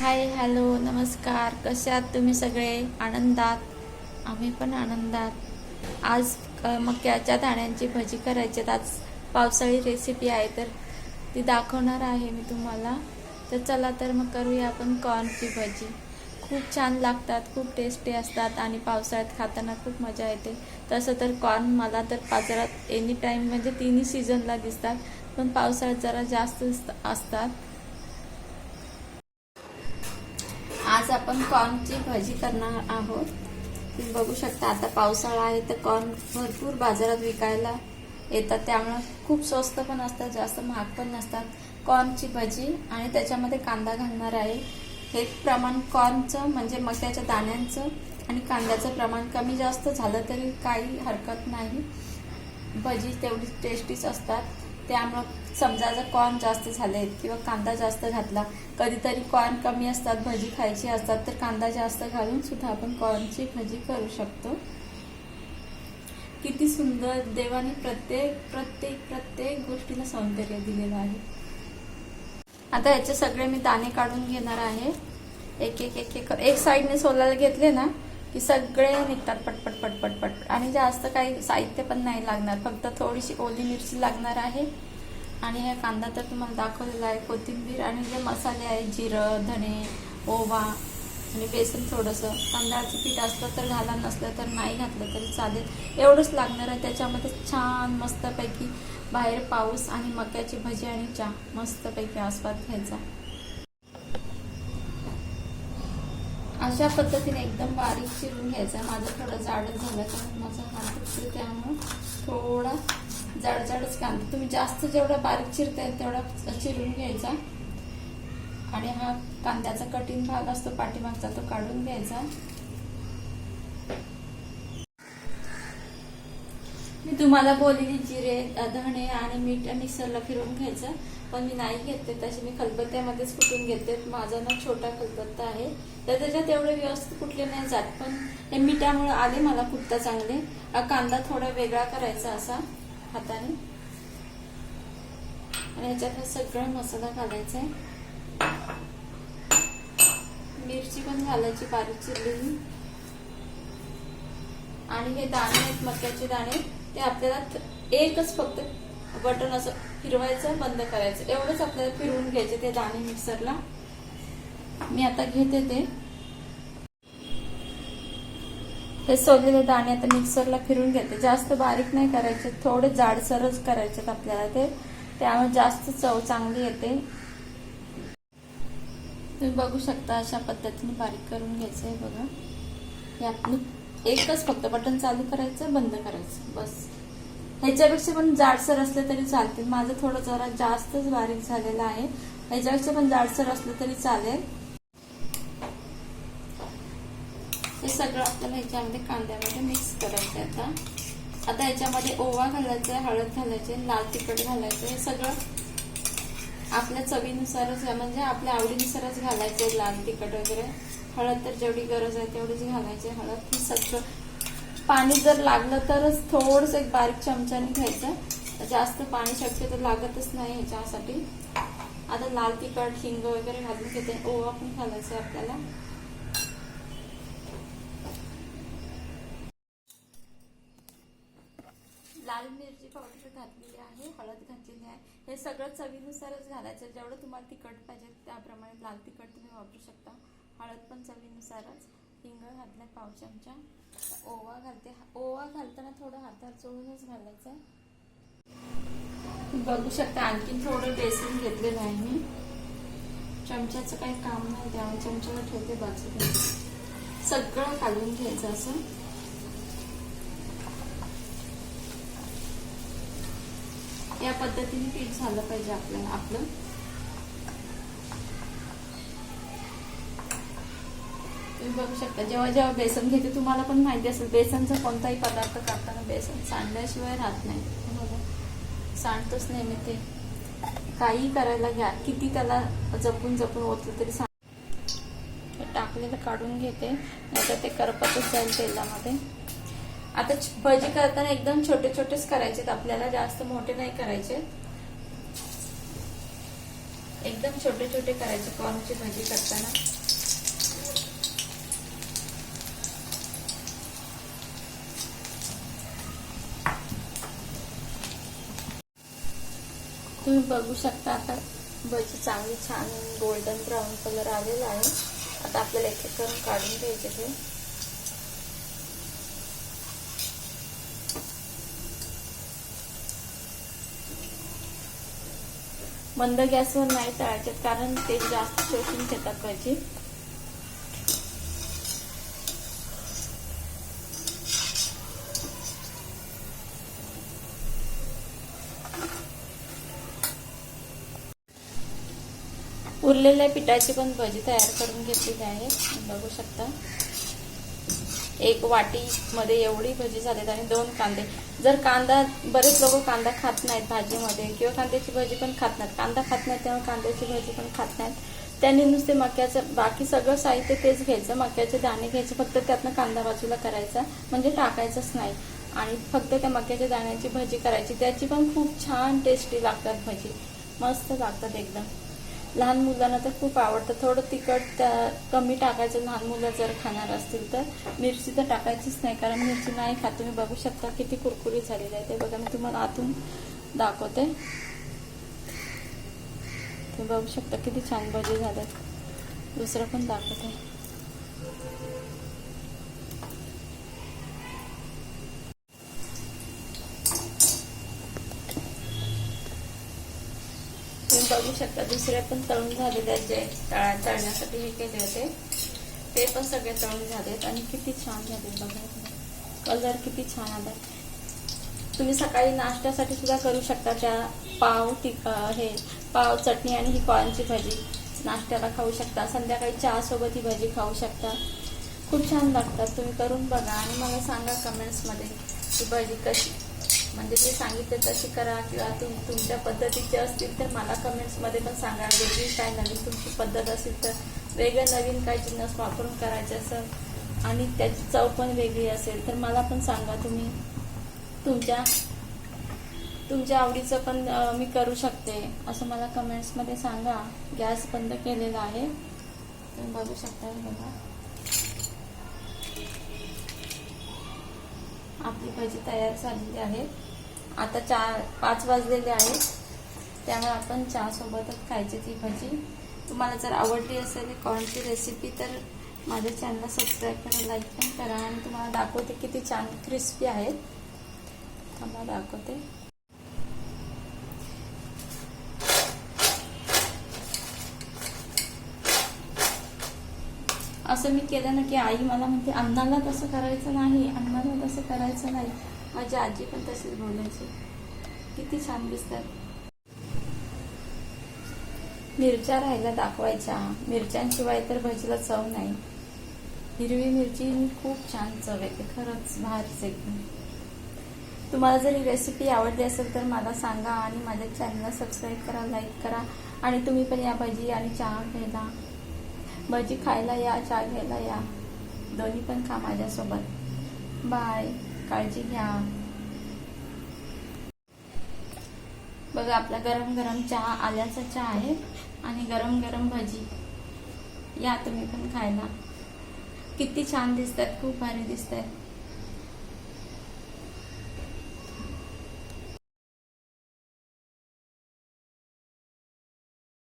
Hi hello नमस्कार. कसे आहात तुम्ही सगळे? आनंदात? आम्ही पण आनंदात. आज मक्याच्या दाण्यांची भजी करायची आज पावसाळी रेसिपी आहे तर ती दाखवणार आहे मी तुम्हाला. तर चला तर मग करूया आपण कॉर्नची भजी. खूप छान लागतात खूप टेस्टी असतात आणि पावसाळ्यात खाताना खूप मजा येते. तसं तर कॉर्न मला तर बाजारात एनी टाईम म्हणजे तिन्ही सीझनला दिसतात पण पावसाळ्यात जरा जास्त असतात आज आपण कॉर्नची भाजी करणार आहोत. तुम्ही बघू शकता आता पावसाळा आहे तर कॉर्न भरपूर बाजारात विकायला येतात. त्यामुळे खूप स्वस्त पण असतात जास्त महाग पण नसतात. कॉर्नची भजी आणि त्याच्यामध्ये कांदा घालणार आहे. हे प्रमाण कॉर्नचं म्हणजे मक्याच्या दाण्यांचं आणि कांद्याचं प्रमाण कमी जास्त झालं तरी काही हरकत नाही. भजी तेवढी टेस्टीच असतात. त्यामुळं समजा जर कॉर्न जास्त झाले किंवा कांदा जास्त घातला कधीतरी कॉर्न कमी असतात भजी खायची असतात तर कांदा जास्त घालून सुद्धा आपण कॉर्नची भजी करू शकतो. किती सुंदर देवाने प्रत्येक प्रत्येक प्रत्येक गोष्टीला सौंदर्य दिलेलं आहे. आता याचे सगळे मी दाणे काढून घेणार आहे. एक एक एक एक एक साईडने सोलायला घेतले ना की सगळे निघतात पटपट पटपट पटपट आणि जास्त काही साहित्य पण नाही लागणार. फक्त थोडीशी ओली मिरची लागणार आहे. आणि हे कांदा तर तुम्हाला दाखवलेला आहे. कोथिंबीर आणि जे मसाले आहेत जिरं धणे ओवा आणि बेसन थोडंसं. तांदळाचं पीठ असलं तर घाला नसलं तर नाही घातलं तरी चालेल. एवढंच लागणार आहे. त्याच्यामध्ये छान मस्तपैकी बाहेर पाऊस आणि मक्याची भजी आणि चहा. मस्तपैकी आस्वाद घ्यायचा. अशा पद्धतीने एकदम बारीक चिरून घ्यायचा. माझं थोडं जाडच झालं कारण माझा हात दुखतो त्यामुळं थोडा जाड जाडच कांदा. तुम्ही जास्त जेवढा बारीक चिरताय तेवढा चिरून घ्यायचा. आणि हा कांद्याचा कठीण भाग असतो पाठीमागचा तो काढून घ्यायचा. मी तुम्हाला बोललेली जिरे धणे आणि मीठ मिक्सरला फिरवून घ्यायचं. पण मी नाही घेतले तसे मी खलबत्त्यामध्येच कुटून घेते. माझा ना छोटा खलबत्ता आहे. तर त्याच्यात एवढे व्यवस्थित कुठले नाही जात पण हे मिठामुळे आले मला कुठता चांगले. कांदा थोडा वेगळा करायचा असा हाताने. आणि याच्यात हा सगळा मसाला घालायचा आहे मिरची पण घालायची बारीक चिरलेली. आणि हे दाणे आहेत मक्याचे दाणे. ते आपल्याला एकच फक्त बटन असं फिरवायचं बंद करायचं. एवढंच आपल्याला फिरवून घ्यायचे ते दाणे मिक्सरला. मी आता घेते ते. हे सोललेले दाणे आता मिक्सरला फिरून घेते. जास्त बारीक नाही करायचे थोडे जाडसरच करायचे आपल्याला ते. त्यामुळे जास्त चव चांगली येते. तुम्ही बघू शकता अशा पद्धतीने बारीक करून घ्यायचं आहे बघा. हे आपलं एकच फक्त बटन चालू करायचं बंद करायचं. बस. ह्याच्यापेक्षा पण जाडसर असले तरी चालतील. माझं थोडं जरा जास्तच बारीक झालेलं आहे. ह्याच्यापेक्षा पण जाडसर असलं तरी चालेल. हे सगळं आपल्याला ह्याच्यामध्ये कांद्यामध्ये मिक्स करायचं आहे आता. आता ह्याच्यामध्ये ओवा घालायचा आहे हळद घालायचे लाल तिखट घालायचं हे सगळं आपल्या चवीनुसारच म्हणजे आपल्या आवडीनुसारच घालायचे लाल तिखट वगैरे. हळद तर जेवढी गरज आहे तेवढीच घालायची हळद हे सगळं पाणी जर लागलं तरच थोडस एक बारीक चमच्याने घ्यायचं. जास्त पाणी शक्यतो लागतच नाही ह्याच्यासाठी. आता लाल तिखट हिंग वगैरे घालून घेते. ओवा पण घालायचं आहे आपल्याला. लाल मिरची पावडर घातलेली आहे हळद घातलेली आहे. हे सगळं चवीनुसारच घालायचं. जेवढं तुम्हाला तिखट पाहिजे त्याप्रमाणे लाल तिखट तुम्ही वापरू शकता. हळद पण चवीनुसारच. हिंग घातलाय पाव चमचा. ओवा घालते. ओवा घालताना थोडं हातावर चोळूनच घालायचं बघू शकता आणखीन थोडं बेसन घेतलेलं आहे मी. चमच्याचं काही काम नाही त्यामुळे चमच्यावर ठेवते बाजूला. सगळं घालून घ्यायचं असं. या पद्धतीने पीठ झालं पाहिजे आपल्याला आपलं. तुम्ही बघू शकता जेव्हा जेव्हा बेसन घेते तुम्हाला पण माहिती असेल बेसनचा कोणताही पदार्थ करताना बेसन सांडल्याशिवाय राहत नाही. सांडतोच नेहमी ते. काही करायला घ्या किती त्याला जपून जपून ओतलं तरी सांड टाकलेलं काढून घेते नाहीतर ते करपतच जाईल तेलामध्ये. आता भजी करताना एकदम छोटे छोटेच करायचे आपल्याला जास्त मोठे नाही करायचे. एकदम छोटे छोटे करायचे कॉर्नची भाजी करताना. तुम्ही बघू शकता आता. भजी चांगली छान गोल्डन ब्राऊन कलर आलेला आहे. आता आपल्याला एक एक करून काढून घ्यायचे ते. मंद गॅसवर नाही तळायचे कारण ते जास्त शोषून घेतात भजी उरलेल्या पिठाची पण भजी तयार करून घेतलेली आहे. बघू शकता. एक वाटी मध्ये एवढी भजी झालीत आणि दोन कांदे. जर कांदा बरेच लोक कांदा खात नाहीत भाजीमध्ये किंवा कांद्याची भजी पण खात नाहीत. कांदा खात नाहीत तेव्हा कांद्याची भजी पण खात नाहीत. त्यांनी नुसते मक्याचं बाकी सगळं साहित्य तेच घ्यायचं. मक्याचे दाणे घ्यायचे. फक्त त्यातनं कांदा बाजूला करायचा. म्हणजे टाकायचंच नाही. आणि फक्त त्या मक्याच्या दाण्याची भजी करायची. त्याची पण खूप छान टेस्टी लागतात भजी. मस्त लागतात एकदम. लहान मुलांना तर खूप आवडतं. थोडं तिखट कमी टाकायचं. लहान मुलं जर खाणार असतील तर मिरची तर टाकायचीच नाही. कारण मिरची नाही खात. तुम्ही बघू शकता किती कुरकुरी झालेली आहे ते. बघा मी तुम्हाला आतून दाखवते. तुम्ही बघू शकता किती छान भजी झाल्यात. दुसरं पण दाखवते तुम्ही तर दुसरे पण तळून झालेले आहेत जे तळा तळण्यासाठी हे केले होते ते पण सगळे तळून झालेत आणि किती छान झाले बघा. कलर किती छान आला तुम्ही सकाळी नाश्त्यासाठी सुद्धा करू शकता त्या पाव टिका हे पाव चटणी आणि ही कॉर्नची भाजी. नाश्त्याला खाऊ शकता. संध्याकाळी चहासोबत ही भाजी खाऊ शकता. खूप छान लागतात. तुम्ही करून बघा आणि मला सांगा कमेंट्समध्ये ही भाजी कशी म्हणजे मी सांगितलं तशी करा किंवा तुम तुमच्या पद्धतीचे असतील तर मला कमेंट्समध्ये पण सांगा. वेगळी काय नवीन तुमची पद्धत असेल तर वेगळं नवीन काय जिन्नस वापरून करायचे असं आणि त्याची चव पण वेगळी असेल तर मला पण सांगा तुम्ही. तुमच्या तुमच्या आवडीचं पण मी करू शकते असं मला कमेंट्समध्ये सांगा. गॅस बंद केलेला आहे. तुम्ही बघू शकता बघा. आपली भाजी तयार झालेली आहे. आता चार पाच वाजलेले आहेत. त्यामुळे आपण चहासोबतच खायची ती भजी. तुम्हाला जर आवडली असेल कॉर्नची रेसिपी तर माझ्या चॅनलला सबस्क्राईब करा लाईक पण करा. आणि तुम्हाला दाखवते किती छान क्रिस्पी आहेत. थांबा दाखवते. असं मी केलं ना की आई मला म्हणते अन्नाला तसं करायचं नाही अन्नाला तसं करायचं नाही. माझी आजी पण तशीच बोलायची. किती छान दिसतात. मिरच्या राहायला दाखवायच्या. मिरच्यांशिवाय तर भजीला चव नाही. हिरवी मिरची खूप छान चव येते. खरंच भारीच एकदम. तुम्हाला जर ही रेसिपी आवडली असेल तर मला सांगा आणि माझ्या चॅनलला सबस्क्राईब करा लाईक करा आणि तुम्ही पण या भजी आणि चहा घ्यायला. भजी खायला या चहा घ्यायला या. दोन्ही पण खा माझ्यासोबत. बाय काळजी घ्या. बघा आपला गरम गरम चहा आल्याचा चहा आहे आणि गरम गरम भजी. या तुम्ही पण खायला. किती छान दिसतात खूप भारी दिसतात.